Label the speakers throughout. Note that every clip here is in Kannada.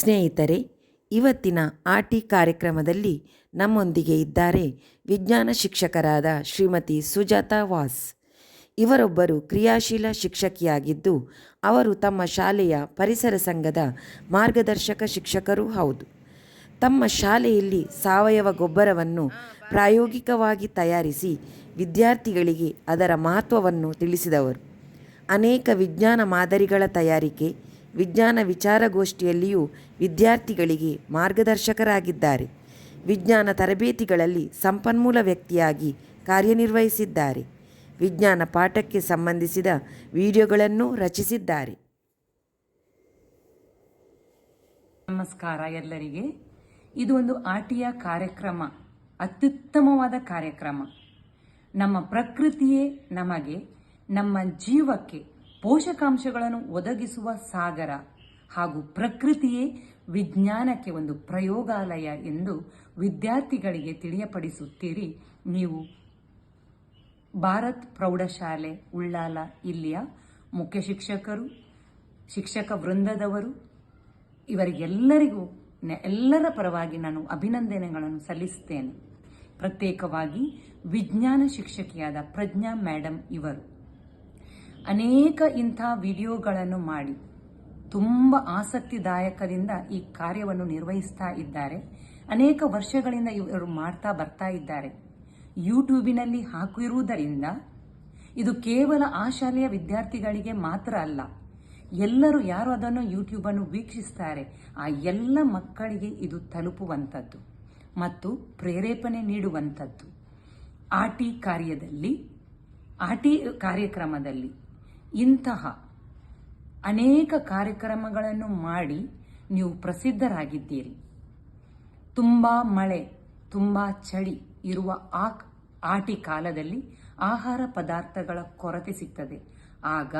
Speaker 1: ಸ್ನೇಹಿತರೆ, ಇವತ್ತಿನ ಆಟಿ ಕಾರ್ಯಕ್ರಮದಲ್ಲಿ ನಮ್ಮೊಂದಿಗೆ ಇದ್ದಾರೆ ವಿಜ್ಞಾನ ಶಿಕ್ಷಕರಾದ ಶ್ರೀಮತಿ ಸುಜಾತಾ ವಾಸ್. ಇವರೊಬ್ಬರು ಕ್ರಿಯಾಶೀಲ ಶಿಕ್ಷಕಿಯಾಗಿದ್ದು, ಅವರು ತಮ್ಮ ಶಾಲೆಯ ಪರಿಸರ ಸಂಘದ ಮಾರ್ಗದರ್ಶಕ ಶಿಕ್ಷಕರೂ ಹೌದು. ತಮ್ಮ ಶಾಲೆಯಲ್ಲಿ ಸಾವಯವ ಗೊಬ್ಬರವನ್ನು ಪ್ರಾಯೋಗಿಕವಾಗಿ ತಯಾರಿಸಿ ವಿದ್ಯಾರ್ಥಿಗಳಿಗೆ ಅದರ ಮಹತ್ವವನ್ನು ತಿಳಿಸಿದವರು. ಅನೇಕ ವಿಜ್ಞಾನ ಮಾದರಿಗಳ ತಯಾರಿಕೆ ವಿಜ್ಞಾನ ವಿಚಾರಗೋಷ್ಠಿಯಲ್ಲಿಯೂ ವಿದ್ಯಾರ್ಥಿಗಳಿಗೆ ಮಾರ್ಗದರ್ಶಕರಾಗಿದ್ದಾರೆ. ವಿಜ್ಞಾನ ತರಬೇತಿಗಳಲ್ಲಿ ಸಂಪನ್ಮೂಲ ವ್ಯಕ್ತಿಯಾಗಿ ಕಾರ್ಯನಿರ್ವಹಿಸಿದ್ದಾರೆ. ವಿಜ್ಞಾನ ಪಾಠಕ್ಕೆ ಸಂಬಂಧಿಸಿದ ವಿಡಿಯೋಗಳನ್ನು ರಚಿಸಿದ್ದಾರೆ.
Speaker 2: ನಮಸ್ಕಾರ ಎಲ್ಲರಿಗೆ. ಇದು ಒಂದು ಆಟಿಯ ಕಾರ್ಯಕ್ರಮ, ಅತ್ಯುತ್ತಮವಾದ ಕಾರ್ಯಕ್ರಮ. ನಮ್ಮ ಪ್ರಕೃತಿಯೇ ನಮಗೆ, ನಮ್ಮ ಜೀವಕ್ಕೆ ಪೋಷಕಾಂಶಗಳನ್ನು ಒದಗಿಸುವ ಸಾಗರ ಹಾಗೂ ಪ್ರಕೃತಿಯೇ ವಿಜ್ಞಾನಕ್ಕೆ ಒಂದು ಪ್ರಯೋಗಾಲಯ ಎಂದು ವಿದ್ಯಾರ್ಥಿಗಳಿಗೆ ತಿಳಿಯಪಡಿಸುತ್ತೀರಿ. ನೀವು ಭಾರತ್ ಪ್ರೌಢಶಾಲೆ, ಉಳ್ಳಾಲ ಇಲ್ಲಿಯ ಮುಖ್ಯ ಶಿಕ್ಷಕರು, ಶಿಕ್ಷಕ ವೃಂದದವರು, ಇವರಿಗೆಲ್ಲರಿಗೂ ಎಲ್ಲರ ಪರವಾಗಿ ನಾನು ಅಭಿನಂದನೆಗಳನ್ನು ಸಲ್ಲಿಸುತ್ತೇನೆ. ಪ್ರತ್ಯೇಕವಾಗಿ ವಿಜ್ಞಾನ ಶಿಕ್ಷಕಿಯಾದ ಪ್ರಜ್ಞಾ ಮೇಡಮ್ ಇವರು. ಅನೇಕ ಇಂಥ ವಿಡಿಯೋಗಳನ್ನು ಮಾಡಿ ತುಂಬ ಆಸಕ್ತಿದಾಯಕದಿಂದ ಈ ಕಾರ್ಯವನ್ನು ನಿರ್ವಹಿಸ್ತಾ ಇದ್ದಾರೆ. ಅನೇಕ ವರ್ಷಗಳಿಂದ ಇವರು ಮಾಡ್ತಾ ಬರ್ತಾ ಇದ್ದಾರೆ. ಯೂಟ್ಯೂಬಿನಲ್ಲಿ ಹಾಕಿರುವುದರಿಂದ ಇದು ಕೇವಲ ಆ ಶಾಲೆಯ ವಿದ್ಯಾರ್ಥಿಗಳಿಗೆ ಮಾತ್ರ ಅಲ್ಲ, ಎಲ್ಲರೂ ಯಾರು ಅದನ್ನು ಯೂಟ್ಯೂಬನ್ನು ವೀಕ್ಷಿಸ್ತಾರೆ, ಆ ಎಲ್ಲ ಮಕ್ಕಳಿಗೆ ಇದು ತಲುಪುವಂಥದ್ದು ಮತ್ತು ಪ್ರೇರೇಪಣೆ ನೀಡುವಂಥದ್ದು. ಆಟಿ ಕಾರ್ಯದಲ್ಲಿ ಆಟಿ ಕಾರ್ಯಕ್ರಮದಲ್ಲಿ ಇಂತಹ ಅನೇಕ ಕಾರ್ಯಕ್ರಮಗಳನ್ನು ಮಾಡಿ ನೀವು ಪ್ರಸಿದ್ಧರಾಗಿದ್ದೀರಿ. ತುಂಬ ಮಳೆ, ತುಂಬ ಚಳಿ ಇರುವ ಆ ಆಟಿ ಕಾಲದಲ್ಲಿ ಆಹಾರ ಪದಾರ್ಥಗಳ ಕೊರತೆ ಸಿಗ್ತದೆ. ಆಗ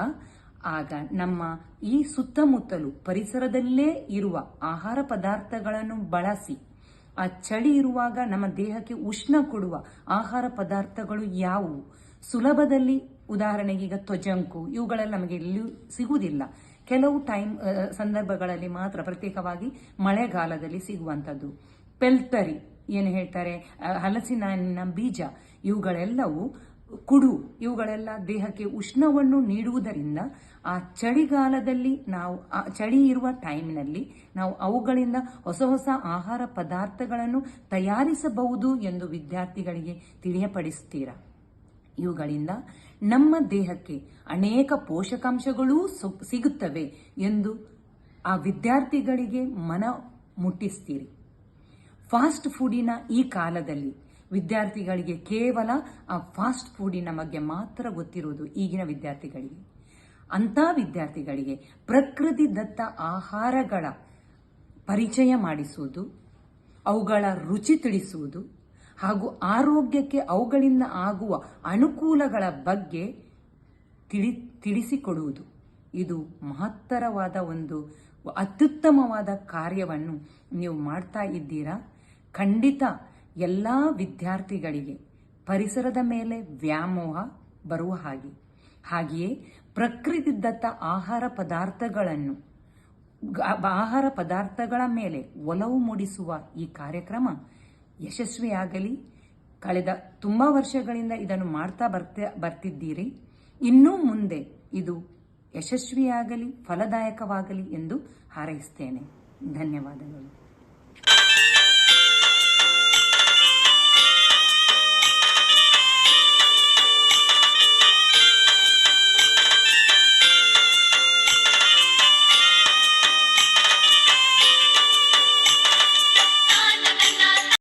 Speaker 2: ಆಗ ನಮ್ಮ ಈ ಸುತ್ತಮುತ್ತಲು ಪರಿಸರದಲ್ಲೇ ಇರುವ ಆಹಾರ ಪದಾರ್ಥಗಳನ್ನು ಬಳಸಿ, ಆ ಚಳಿ ಇರುವಾಗ ನಮ್ಮ ದೇಹಕ್ಕೆ ಉಷ್ಣ ಕೊಡುವ ಆಹಾರ ಪದಾರ್ಥಗಳು ಯಾವುವು? ಸುಲಭದಲ್ಲಿ ಉದಾಹರಣೆಗೆ ಈಗ ತ್ವಜಂಕು ಇವುಗಳೆಲ್ಲ ನಮಗೆ ಇಲ್ಲಿ ಸಿಗುವುದಿಲ್ಲ. ಕೆಲವು ಟೈಮ್ ಸಂದರ್ಭಗಳಲ್ಲಿ ಮಾತ್ರ ಪ್ರತ್ಯೇಕವಾಗಿ ಮಳೆಗಾಲದಲ್ಲಿ ಸಿಗುವಂಥದ್ದು. ಪೆಲ್ತರಿ ಏನು ಹೇಳ್ತಾರೆ? ಹಲಸಿನ ಬೀಜ, ಇವುಗಳೆಲ್ಲವೂ ಕುಡು, ಇವುಗಳೆಲ್ಲ ದೇಹಕ್ಕೆ ಉಷ್ಣವನ್ನು ನೀಡುವುದರಿಂದ ಆ ಚಳಿಗಾಲದಲ್ಲಿ ನಾವು ಚಳಿ ಇರುವ ಟೈಮ್ನಲ್ಲಿ ನಾವು ಅವುಗಳಿಂದ ಹೊಸ ಹೊಸ ಆಹಾರ ಪದಾರ್ಥಗಳನ್ನು ತಯಾರಿಸಬಹುದು ಎಂದು ವಿದ್ಯಾರ್ಥಿಗಳಿಗೆ ತಿಳಿಯಪಡಿಸ್ತೀರಾ? ಇವುಗಳಿಂದ ನಮ್ಮ ದೇಹಕ್ಕೆ ಅನೇಕ ಪೋಷಕಾಂಶಗಳೂ ಸಿಗುತ್ತವೆ ಎಂದು ಆ ವಿದ್ಯಾರ್ಥಿಗಳಿಗೆ ಮನ ಮುಟ್ಟಿಸ್ತೀರಿ. ಫಾಸ್ಟ್ ಫುಡಿನ ಈ ಕಾಲದಲ್ಲಿ ವಿದ್ಯಾರ್ಥಿಗಳಿಗೆ ಕೇವಲ ಆ ಫಾಸ್ಟ್ ಫುಡಿನ ಬಗ್ಗೆ ಮಾತ್ರ ಗೊತ್ತಿರುವುದು ಈಗಿನ ವಿದ್ಯಾರ್ಥಿಗಳಿಗೆ. ಅಂಥ ವಿದ್ಯಾರ್ಥಿಗಳಿಗೆ ಪ್ರಕೃತಿ ದತ್ತ ಆಹಾರಗಳ ಪರಿಚಯ ಮಾಡಿಸುವುದು, ಅವುಗಳ ರುಚಿ ತಿಳಿಸುವುದು ಹಾಗೂ ಆರೋಗ್ಯಕ್ಕೆ ಅವುಗಳಿಂದ ಆಗುವ ಅನುಕೂಲಗಳ ಬಗ್ಗೆ ತಿಳಿ, ತಿಳಿಸಿಕೊಡುವುದು. ಇದು ಮಹತ್ತರವಾದ ಒಂದು ಅತ್ಯುತ್ತಮವಾದ ಕಾರ್ಯವನ್ನು ನೀವು ಮಾಡ್ತಾ ಇದ್ದೀರಾ? ಖಂಡಿತ ಎಲ್ಲ ವಿದ್ಯಾರ್ಥಿಗಳಿಗೆ ಪರಿಸರದ ಮೇಲೆ ವ್ಯಾಮೋಹ ಬರುವ ಹಾಗೆ. ಹಾಗೆಯೇ ಪ್ರಕೃತಿದತ್ತ ಆಹಾರ ಪದಾರ್ಥಗಳನ್ನು ಆಹಾರ ಪದಾರ್ಥಗಳ ಮೇಲೆ ಒಲವು ಮೂಡಿಸುವ ಈ ಕಾರ್ಯಕ್ರಮ ಯಶಸ್ವಿಯಾಗಲಿ. ಕಳೆದ ತುಂಬ ವರ್ಷಗಳಿಂದ ಇದನ್ನು ಮಾಡ್ತಾ ಬರ್ತಾ, ಬರ್ತಿದ್ದೀರಿ. ಇನ್ನೂ ಮುಂದೆ ಇದು ಯಶಸ್ವಿಯಾಗಲಿ, ಫಲದಾಯಕವಾಗಲಿ ಎಂದು ಹಾರೈಸ್ತೇನೆ. ಧನ್ಯವಾದಗಳು.